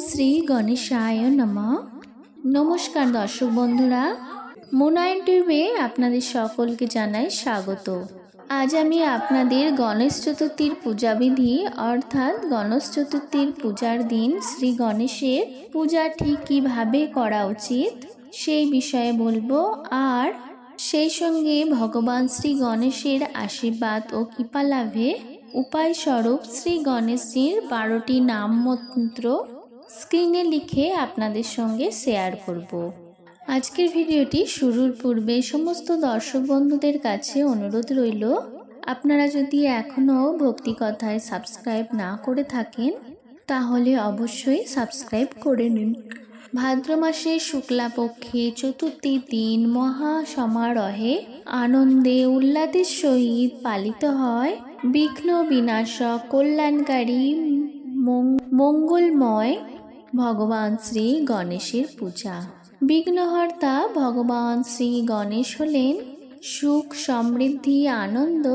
শ্রী গণেশায় নমঃ। নমস্কার দর্শক বন্ধুরা, মোনায়ন টিউবে আপনাদের সকলকে জানাই স্বাগত। আজ আমি আপনাদের গণেশ চতুর্থীর পূজাবিধি, অর্থাৎ গণেশ চতুর্থীর পূজার দিন শ্রী গণেশের পূজা ঠিক কীভাবে করা উচিত, সেই বিষয়ে বলব। আর সেই সঙ্গে ভগবান শ্রী গণেশের আশীর্বাদ ও কৃপা লাভে উপায় স্বরূপ শ্রী গণেশজির বারোটি নাম মন্ত্র স্ক্রিনে লিখে আপনাদের সঙ্গে শেয়ার করব। আজকের ভিডিওটি শুরুর পূর্বে সমস্ত দর্শক বন্ধুদের কাছে অনুরোধ রইল, আপনারা যদি এখনও ভক্তিকথায় সাবস্ক্রাইব না করে থাকেন, তাহলে অবশ্যই সাবস্ক্রাইব করে নিন। ভাদ্র মাসে শুক্লাপক্ষে চতুর্থী দিন মহা সমারোহে আনন্দে উল্লাদের সহিত পালিত হয় বিঘ্ন বিনাশক কল্যাণকারী মঙ্গলময় ভগবান শ্রী গণেশের পূজা। বিঘ্নহর্তা ভগবান শ্রী গণেশ হলেন সুখ, সমৃদ্ধি, আনন্দ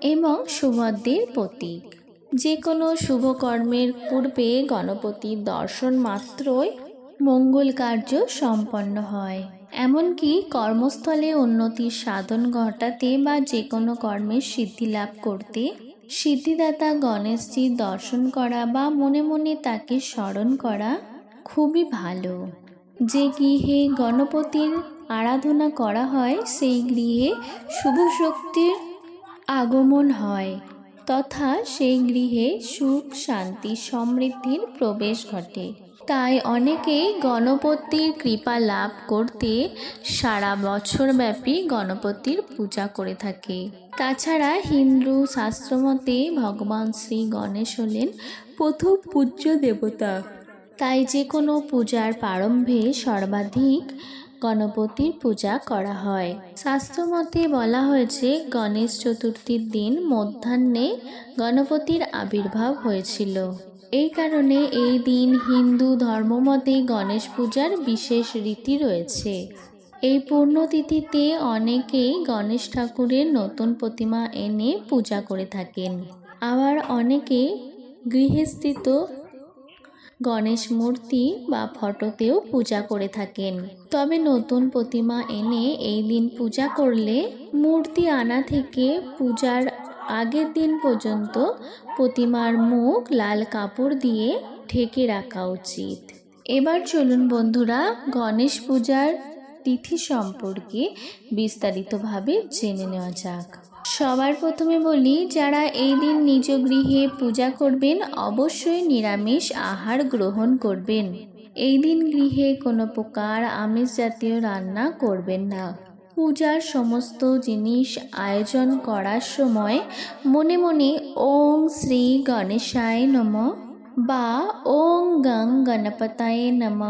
এবং সুভদ্রের প্রতীক। যে কোনো শুভ কর্মের পূর্বে গণপতির দর্শন মাত্রই মঙ্গল কার্য সম্পন্ন হয়। এমনকি কর্মস্থলে উন্নতির সাধন ঘটাতে বা যে কোনো কর্মের সিদ্ধি লাভ করতে সিদ্ধিদাতা গণেশজির দর্শন করা বা মনে মনে তাকে স্মরণ করা খুবই ভালো। যে গৃহে গণপতির আরাধনা করা হয়, সেই গৃহে শুভ শক্তির আগমন হয় তথা সেই গৃহে সুখ, শান্তি, সমৃদ্ধির প্রবেশ ঘটে। তাই অনেকেই গণপতির কৃপা লাভ করতে সারা বছরব্যাপী গণপতির পূজা করে থাকে। তাছাড়া হিন্দু, শাস্ত্রমতে ভগবান শ্রী গণেশ হলেন প্রথম পূজ্য দেবতা। তাই যে কোনো পূজার প্রারম্ভে সর্বাধিক গণপতির পূজা করা হয়। শাস্ত্রমতে বলা হয়েছে, গণেশ চতুর্থীর দিন মধ্যাহ্নে গণপতির আবির্ভাব হয়েছিল। এই কারণে এই দিন হিন্দু ধর্মমতে গণেশ পূজার বিশেষ রীতি রয়েছে। এই পূর্ণতিথিতে অনেকেই গণেশ ঠাকুরের নতুন প্রতিমা এনে পূজা করে থাকেন। আবার অনেকে গৃহস্থিত গণেশ মূর্তি বা ফটোতেও পূজা করে থাকেন। তবে নতুন প্রতিমা এনে এই দিন পূজা করলে মূর্তি আনা থেকে পূজার আগের দিন পর্যন্ত প্রতিমার মুখ লাল কাপড় দিয়ে ঢেকে রাখা উচিত। এবার চলুন বন্ধুরা গণেশ পূজার তিথি সম্পর্কে বিস্তারিতভাবে জেনে নেওয়া যাক। সবার প্রথমে বলি, যারা এই দিন নিজ গৃহে পূজা করবেন, অবশ্যই নিরামিষ আহার গ্রহণ করবেন। এই দিন গৃহে কোনো প্রকার আমিষ জাতীয় রান্না করবেন না। পূজার সমস্ত জিনিস আয়োজন করার সময় মনে মনে ওং শ্রী গণেশায় নম বা ওং গং গণপতায় নম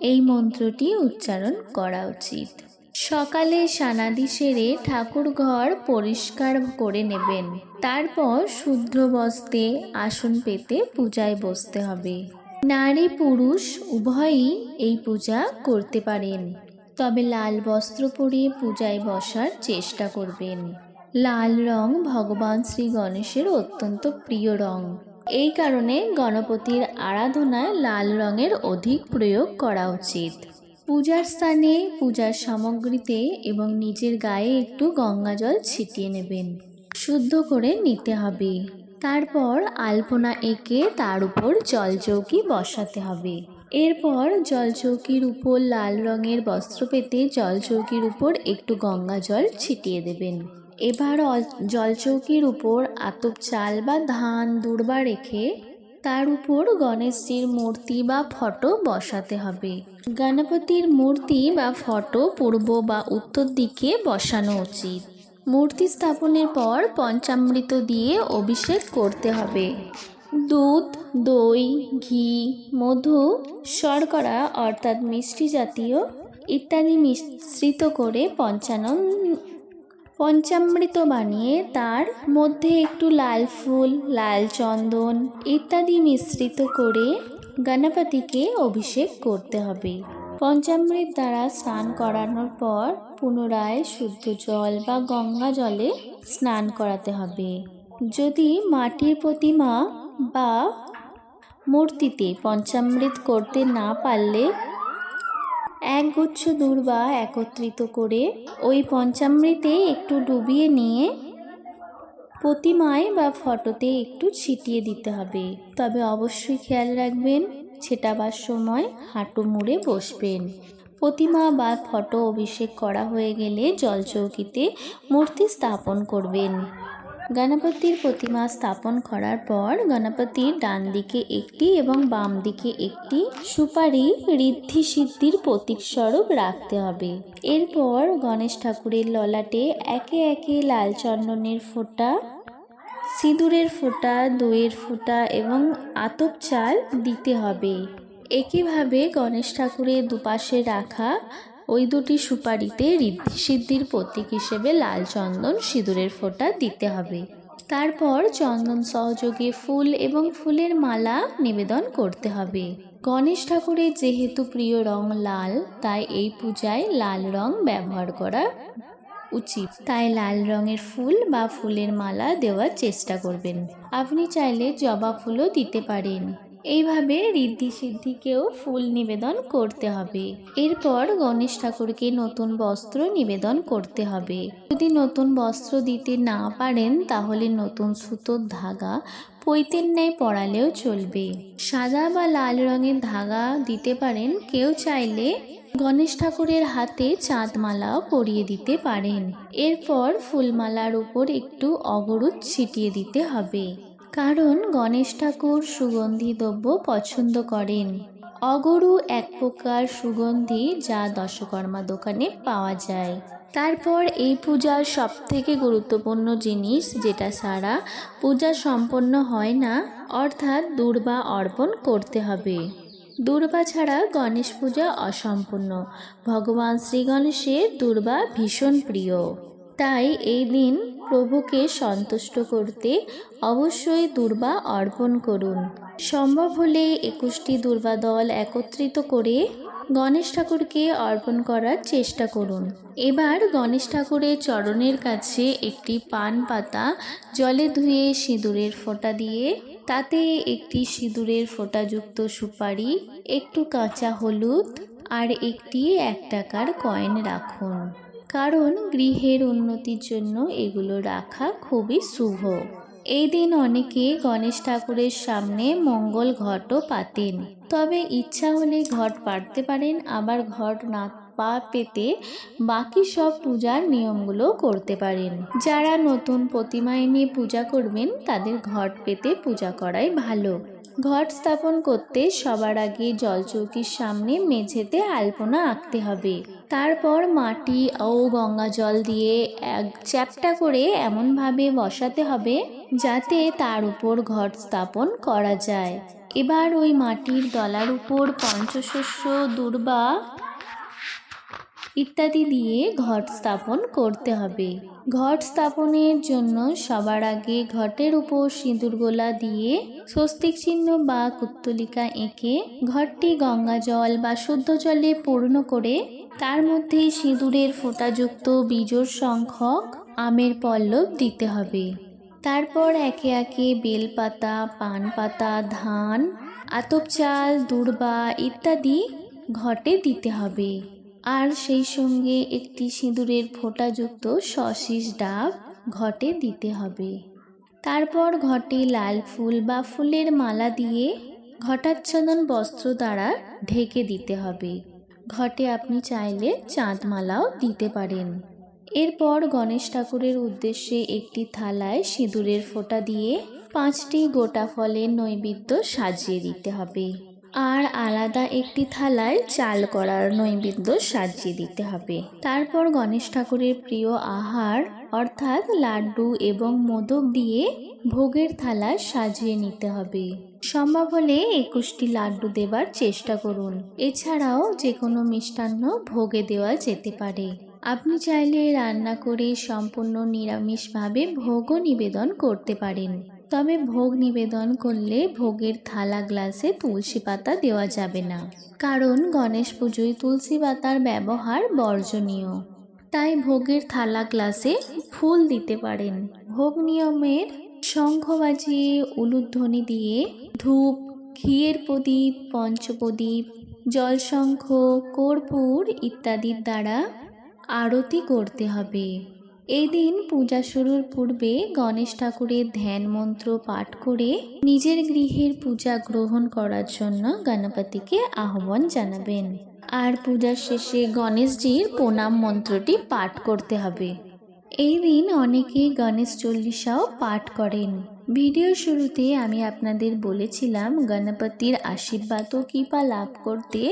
এই মন্ত্রটি উচ্চারণ করা উচিত। সকালে সানাদি সেরে ঠাকুর ঘর পরিষ্কার করে নেবেন। তারপর শুদ্ধ বস্তে আসন পেতে পূজায় বসতে হবে। নারী পুরুষ উভয়ই এই পূজা করতে পারেন। তবে লাল বস্ত্র পরিয়ে পূজায় বসার চেষ্টা করবেন। লাল রং ভগবান শ্রী গণেশের অত্যন্ত প্রিয় রং। এই কারণে গণপতির আরাধনায় লাল রঙের অধিক প্রয়োগ করা উচিত। পূজার স্থানে পূজার সামগ্রীতে এবং নিজের গায়ে একটু গঙ্গাজল ছিটিয়ে নেবেন। শুদ্ধ করে নিতে হবে। তারপর আলপনা এঁকে তার উপর জলচৌকি বসাতে হবে। এরপর জলচৌকির উপর লাল রঙের বস্ত্র পেতে জলচৌকির উপর একটু গঙ্গা জল ছিটিয়ে দেবেন। এবার জলচৌকির উপর আতপ চাল বা ধান দূর্বা রেখে তার উপর গণেশজির মূর্তি বা ফটো বসাতে হবে। গণপতির মূর্তি বা ফটো পূর্ব বা উত্তর দিকে বসানো উচিত। মূর্তি স্থাপনের পর পঞ্চামৃত দিয়ে অভিষেক করতে হবে। দুধ, দই, ঘি, মধু, শর্করা অর্থাৎ মিষ্টি জাতীয় ইত্যাদি মিশ্রিত করে পঞ্চানন পঞ্চামৃত বানিয়ে তার মধ্যে একটু লাল ফুল, লাল চন্দন ইত্যাদি মিশ্রিত করে গণপতিকে অভিষেক করতে হবে। পঞ্চামৃত দ্বারা স্নান করানোর পর পুনরায় শুদ্ধ জল বা গঙ্গা জলে স্নান করাতে হবে। যদি মাটির প্রতিমা বা মূর্তিতে পঞ্চামৃত করতে না পারলে একগুচ্ছ দূর্বা একত্রিত করে ওই পঞ্চামৃতে একটু ডুবিয়ে নিয়ে প্রতিমায় বা ফটোতে একটু ছিটিয়ে দিতে হবে। তবে অবশ্যই খেয়াল রাখবেন, ছেটাবার সময় হাঁটু মুড়ে বসবেন। প্রতিমা বা ফটো অভিষেক করা হয়ে গেলে জলচৌকিতে মূর্তি স্থাপন করবেন। গণপতির প্রতিমা স্থাপন করার পর গণপতির ডান দিকে একটি এবং বাম দিকে একটি সুপারি ঋদ্ধি সিদ্ধির প্রতীক স্বরূপ রাখতে হবে। এরপর গণেশ ঠাকুরের ললাটে একে একে লাল চন্দনের ফোঁটা, সিঁদুরের ফোঁটা, দইয়ের ফোঁটা এবং আতপ চাল দিতে হবে। একইভাবে গণেশ ঠাকুরের দুপাশে রাখা ওই দুটি সুপারিতে ঋদ্ধি সিদ্ধির প্রতীক হিসেবে লাল চন্দন সিঁদুরের ফোঁটা দিতে হবে। তারপর চন্দন সহযোগে ফুল এবং ফুলের মালা নিবেদন করতে হবে। গণেশ ঠাকুরের যেহেতু প্রিয় রং লাল, তাই এই পূজায় লাল রং ব্যবহার করা উচিত। তাই লাল রঙের ফুল বা ফুলের মালা দেওয়ার চেষ্টা করবেন। আপনি চাইলে জবা ফুলও দিতে পারেন। এইভাবে ঋদ্ধি সিদ্ধিকেও ফুল নিবেদন করতে হবে। এরপর গণেশ ঠাকুরকে নতুন বস্ত্র নিবেদন করতে হবে। যদি নতুন বস্ত্র দিতে না পারেন, তাহলে নতুন সুতোর ধাগা পৈতের ন্যায় পরালেও চলবে। সাদা বা লাল রঙের ধাগা দিতে পারেন, কেউ চাইলে গণেশ ঠাকুরের হাতে চাঁদমালাও পরিয়ে দিতে পারেন। এরপর ফুলমালার উপর একটু অগরুদ ছিটিয়ে দিতে হবে। কারণ গণেশ ঠাকুর সুগন্ধি দ্রব্য পছন্দ করেন। অগরু এক প্রকার সুগন্ধি যা দশকর্মা দোকানে পাওয়া যায়। তারপর এই পূজার সবথেকে গুরুত্বপূর্ণ জিনিস যেটা ছাড়া পূজা সম্পন্ন হয় না, অর্থাৎ দুর্বা অর্পণ করতে হবে। দুর্বা ছাড়া গণেশ পূজা অসম্পূর্ণ। ভগবান শ্রী গণেশের দুর্বা ভীষণ প্রিয়। তাই এই দিন প্রভুকে সন্তুষ্ট করতে অবশ্যই দুর্বা অর্পণ করুন। সম্ভব হলে একুশটি দুর্বা দল একত্রিত করে গণেশ ঠাকুরকে অর্পণ করার চেষ্টা করুন। এবার গণেশ ঠাকুরের চরণের কাছে একটি পান পাতা জলে ধুয়ে সিঁদুরের ফোঁটা দিয়ে, তাতে একটি সিঁদুরের ফোঁটাযুক্ত সুপারি, একটু কাঁচা হলুদ আর একটি এক টাকার কয়েন রাখুন। কারণ গৃহের উন্নতির জন্য এগুলো রাখা খুবই শুভ। এই দিন অনেকে গণেশ ঠাকুরের সামনে মঙ্গল ঘটও পাতেন। তবে ইচ্ছা হলে ঘট পাড়তে পারেন, আবার ঘট না পা পেতে বাকি সব পূজার নিয়মগুলো করতে পারেন। যারা নতুন প্রতিমা এনে পূজা করবেন, তাদের ঘট পেতে পূজা করাই ভালো। ঘট স্থাপন করতে সবার আগে জলচৌকির সামনে মেঝেতে আলপনা আঁকতে হবে। তারপর মাটি ও গঙ্গা জল দিয়ে এক চ্যাপটা করে এমনভাবে বসাতে হবে যাতে তার উপর ঘর স্থাপন করা যায়। এবার ওই মাটির দলার উপর পঞ্চশস্য দুর্বা ইত্যাদি দিয়ে ঘট স্থাপন করতে হবে। ঘট স্থাপনের জন্য সবার আগে ঘটের উপর সিঁদুর গোলা দিয়ে স্বস্তিক চিহ্ন বা কুত্তলিকা এঁকে ঘরটি গঙ্গা জল বা শুদ্ধ জলে পূর্ণ করে তার মধ্যে সিঁদুরের ফোঁটাযুক্ত বীজোর সংখ্যক আমের পল্লব দিতে হবে। তারপর একে একে বেলপাতা পান পাতা ধান, আতপ চাল, দূর্বা ইত্যাদি ঘটে দিতে হবে। আর সেই সঙ্গে একটি সিঁদুরের ফোঁটাযুক্ত সশিস ডাব ঘটে দিতে হবে। তারপর ঘটে লাল ফুল বা ফুলের মালা দিয়ে ঘটাচ্ছাদন বস্ত্র দ্বারা ঢেকে দিতে হবে। ঘটে আপনি চাইলে চাঁদমালাও দিতে পারেন। এরপর গণেশ ঠাকুরের উদ্দেশ্যে একটি থালায় সিঁদুরের ফোঁটা দিয়ে পাঁচটি গোটা ফলের নৈবেদ্য সাজিয়ে দিতে হবে। আর আলাদা একটি থালায় চাল করার নৈবেদ্য সাজিয়ে দিতে হবে। তারপর গণেশ ঠাকুরের প্রিয় আহার, অর্থাৎ লাড্ডু এবং মোদক দিয়ে ভোগের থালা সাজিয়ে নিতে হবে। সম্ভব হলে একুশটি লাড্ডু দেবার চেষ্টা করুন। এছাড়াও যে কোনো মিষ্টান্ন ভোগে দেওয়া যেতে পারে। আপনি চাইলে রান্না করে সম্পূর্ণ নিরামিষভাবে ভোগও নিবেদন করতে পারেন। তবে ভোগ নিবেদন করলে ভোগের থালা গ্লাসে তুলসী পাতা দেওয়া যাবে না। কারণ গণেশ পুজোয় তুলসী পাতার ব্যবহার বর্জনীয়। তাই ভোগের থালা গ্লাসে ফুল দিতে পারেন। ভোগ নিয়মের শঙ্খ বাজিয়ে উলুধ্বনি দিয়ে ধূপ, ঘিয়ের প্রদীপ, পঞ্চপ্রদীপ, জলশঙ্খ, কর্পূর ইত্যাদির দ্বারা আরতি করতে হবে। এই দিন পূজা শুরুর পূর্বে গণেশ ঠাকুরের ধ্যান মন্ত্র পাঠ করে নিজের গৃহের পূজা গ্রহণ করার জন্য গণপতিকে আহ্বান জানাবেন। আর পূজার শেষে গণেশজির প্রণাম মন্ত্রটি পাঠ করতে হবে। এই দিন অনেকেই গণেশ চল্লিশাও পাঠ করেন। ভিডিও শুরুতে আমি আপনাদের বলেছিলাম, গণপতির আশীর্বাদ ও কৃপা লাভ করতে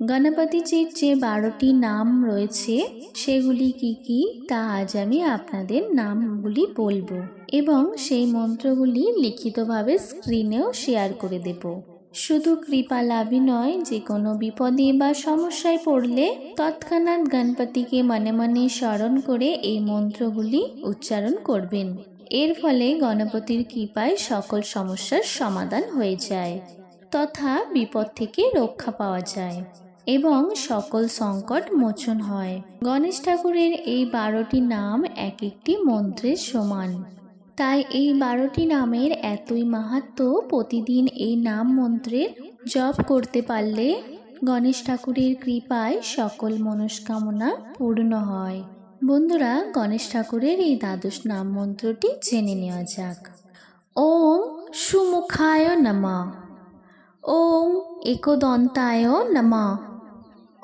গণপতিজির যে বারোটি নাম রয়েছে, সেগুলি কি কি তা আজ আমি আপনাদের নামগুলি বলব এবং সেই মন্ত্রগুলি লিখিতভাবে স্ক্রিনেও শেয়ার করে দেব। শুধু কৃপা লাভই নয়, যে কোনো বিপদে বা সমস্যায় পড়লে তৎক্ষণাৎ গণপতিকে মনে মনে স্মরণ করে এই মন্ত্রগুলি উচ্চারণ করবেন। এর ফলে গণপতির কৃপায় সকল সমস্যার সমাধান হয়ে যায়। তথা বিপদ থেকে রক্ষা পাওয়া যায় এবং সকল সংকট মোচন হয়। গণেশ ঠাকুরের এই বারোটি নাম এক একটি মন্ত্রের সমান। তাই এই বারোটি নামের এতই মাহাত্ম প্রতিদিন এই নাম মন্ত্রের জপ করতে পারলে গণেশ ঠাকুরের কৃপায় সকল মনস্কামনা পূর্ণ হয়। বন্ধুরা, গণেশ ঠাকুরের এই দ্বাদশ নাম মন্ত্রটি জেনে নেওয়া যাক। ওম সুমুখায় নমঃ। ওম একদন্তায় নমঃ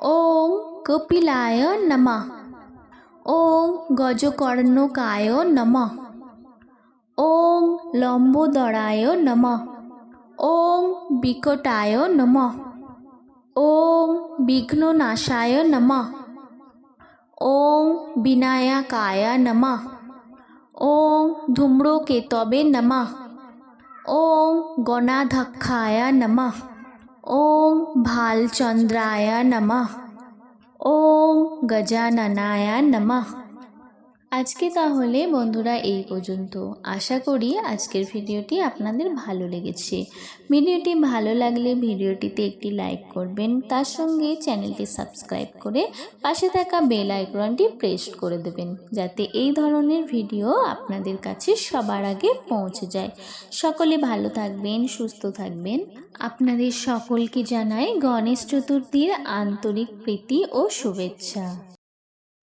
ওম কপিলায় নমঃ ওম গজকর্ণকায় নমঃ ওম লম্বোদরায় নমঃ ওম বিকটায় নমঃ ওম বিঘ্ননাশায় নমঃ ওম বিনায়কায় নমঃ ওম ধূম্রকেতবে নমঃ ওম গণাধ্যক্ষায় নমঃ ওম ভালচন্দ্রায় নমঃ ওম গজাননায় নমঃ আজকে তাহলে বন্ধুরা এই পর্যন্ত। আশা করি আজকের ভিডিওটি আপনাদের ভালো লেগেছে। ভিডিওটি ভালো লাগলে ভিডিওটিতে একটি লাইক করবেন, তার সঙ্গে চ্যানেলটি সাবস্ক্রাইব করে পাশে থাকা বেল আইকনটি প্রেস করে দেবেন, যাতে এই ধরনের ভিডিও আপনাদের কাছে সবার আগে পৌঁছে যায়। সকলে ভালো থাকবেন, সুস্থ থাকবেন। আপনাদের সকলকে জানাই গণেশ চতুর্থীর আন্তরিক প্রীতি ও শুভেচ্ছা।